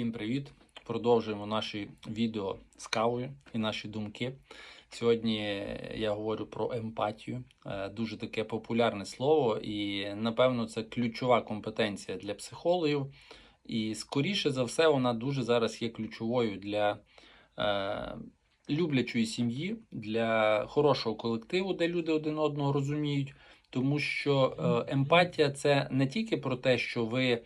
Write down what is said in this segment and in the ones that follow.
Всім привіт! Продовжуємо наші відео з кавою і наші думки. Сьогодні я говорю про емпатію. Е, Дуже таке популярне слово, і напевно це ключова компетенція для психологів. І скоріше за все, вона дуже зараз є ключовою для е, люблячої сім'ї, для хорошого колективу, де люди один одного розуміють. Тому що е, емпатія це не тільки про те, що ви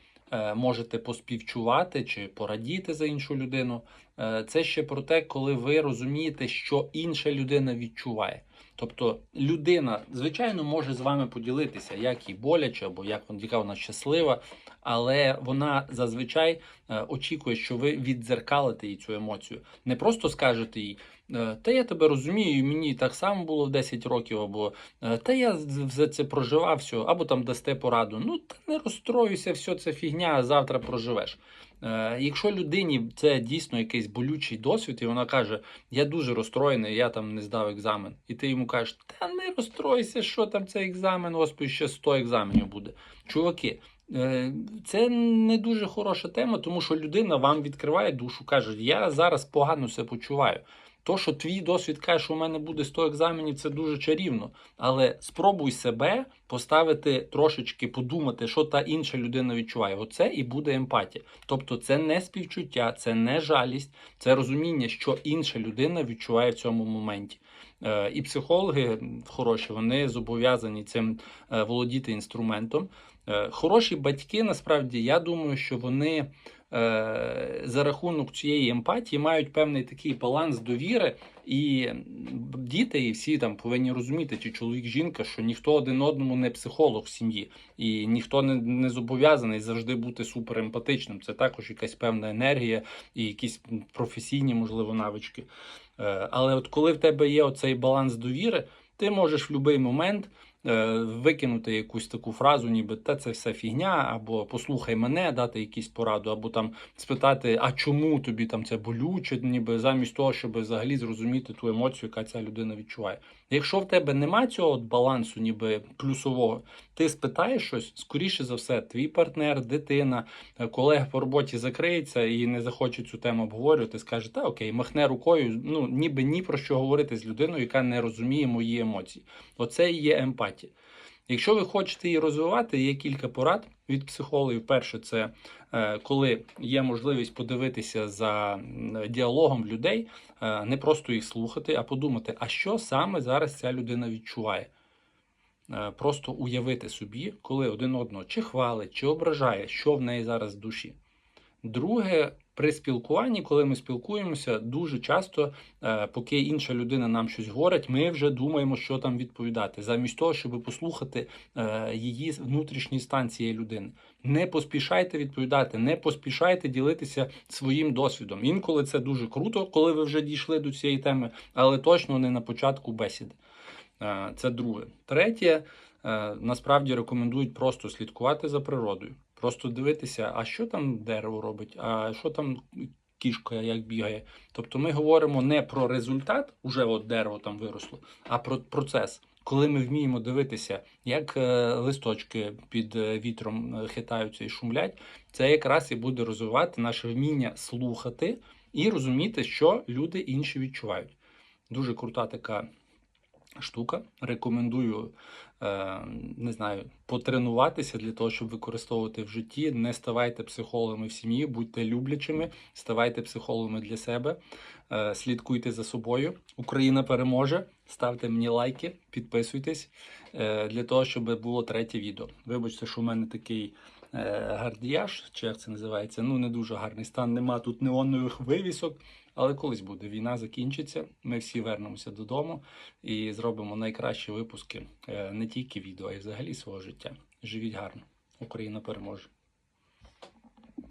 можете поспівчувати чи порадіти за іншу людину. Е, Це ще про те, коли ви розумієте, що інша людина відчуває. Тобто людина, звичайно, може з вами поділитися, як їй боляче, або як яка вона щаслива, але вона зазвичай е, очікує, що ви віддзеркалите їй цю емоцію. Не просто скажете їй, е, та я тебе розумію, мені так само було в 10 років, або та я за це проживав все, або там дасте пораду. Ну та не розстроюйся, все це фігня, завтра проживеш. Е, Якщо людині це дійсно якийсь болючий досвід, і вона каже, я дуже розстроєний, я там не здав екзамен, і ти йому кажеш, та не розстройся, що там цей екзамен, господи, ще 100 екзаменів буде. Чуваки, е, це не дуже хороша тема, тому що людина вам відкриває душу, каже, я зараз погано себе почуваю. То, що твій досвід каже, що у мене буде 100 екзаменів, це дуже чарівно. Але спробуй себе поставити трошечки, подумати, що та інша людина відчуває. Оце і буде емпатія. Тобто, це не співчуття, це не жалість, це розуміння, що інша людина відчуває в цьому моменті. Е, І психологи хороші, вони зобов'язані цим е, володіти інструментом. Е, Хороші батьки, насправді, я думаю, що вони за рахунок цієї емпатії мають певний такий баланс довіри, і діти, і всі там повинні розуміти, чи чоловік, жінка, що ніхто один одному не психолог в сім'ї, і ніхто не, не зобов'язаний завжди бути суперемпатичним. Це також якась певна енергія і якісь професійні, можливо, навички. Е, Але от коли в тебе є оцей баланс довіри, ти можеш в будь-який момент викинути якусь таку фразу, ніби та це все фігня, або послухай мене, дати якісь пораду, або там спитати, а чому тобі там це болюче, ніби замість того, щоб взагалі зрозуміти ту емоцію, яка ця людина відчуває. Якщо в тебе нема цього от балансу, ніби плюсового, ти спитаєш щось, скоріше за все, твій партнер, дитина, е, колега по роботі закриється і не захоче цю тему обговорювати, скаже, та окей, махне рукою, ну ніби ні про що говорити з людиною, яка не розуміє мої емоції. Оце і є емпатія. Якщо ви хочете її розвивати, є кілька порад від психологів. Перше, це е, коли є можливість подивитися за діалогом людей, е, не просто їх слухати, а подумати, а що саме зараз ця людина відчуває. Е, Просто уявити собі, коли один одного чи хвалить, чи ображає, що в неї зараз в душі. Друге, при спілкуванні, коли ми спілкуємося, дуже часто, е, поки інша людина нам щось говорить, ми вже думаємо, що там відповідати, замість того, щоб послухати е, її внутрішній стан цієї людини. Не поспішайте відповідати, не поспішайте ділитися своїм досвідом. Інколи це дуже круто, коли ви вже дійшли до цієї теми, але точно не на початку бесіди. Е, Це друге. Третє, насправді рекомендують просто слідкувати за природою. Просто дивитися, а що там дерево робить, а що там кішка як бігає. Тобто ми говоримо не про результат, уже от дерево там виросло, а про процес. Коли ми вміємо дивитися, як е, листочки під е, вітром е, хитаються і шумлять, це якраз і буде розвивати наше вміння слухати і розуміти, що люди інші відчувають. Дуже крута така штука. Рекомендую е, не знаю, потренуватися для того, щоб використовувати в житті. Не ставайте психологами в сім'ї, будьте люблячими, ставайте психологами для себе, е, слідкуйте за собою. Україна переможе. Ставте мені лайки, підписуйтесь е, для того, щоб було третє відео. Вибачте, що в мене такий. Гардіяж, чи як це називається, ну не дуже гарний стан. Нема тут неонових вивісок, але колись буде. Війна закінчиться. Ми всі вернемося додому і зробимо найкращі випуски е, не тільки відео, а й взагалі свого життя. Живіть гарно. Україна переможе.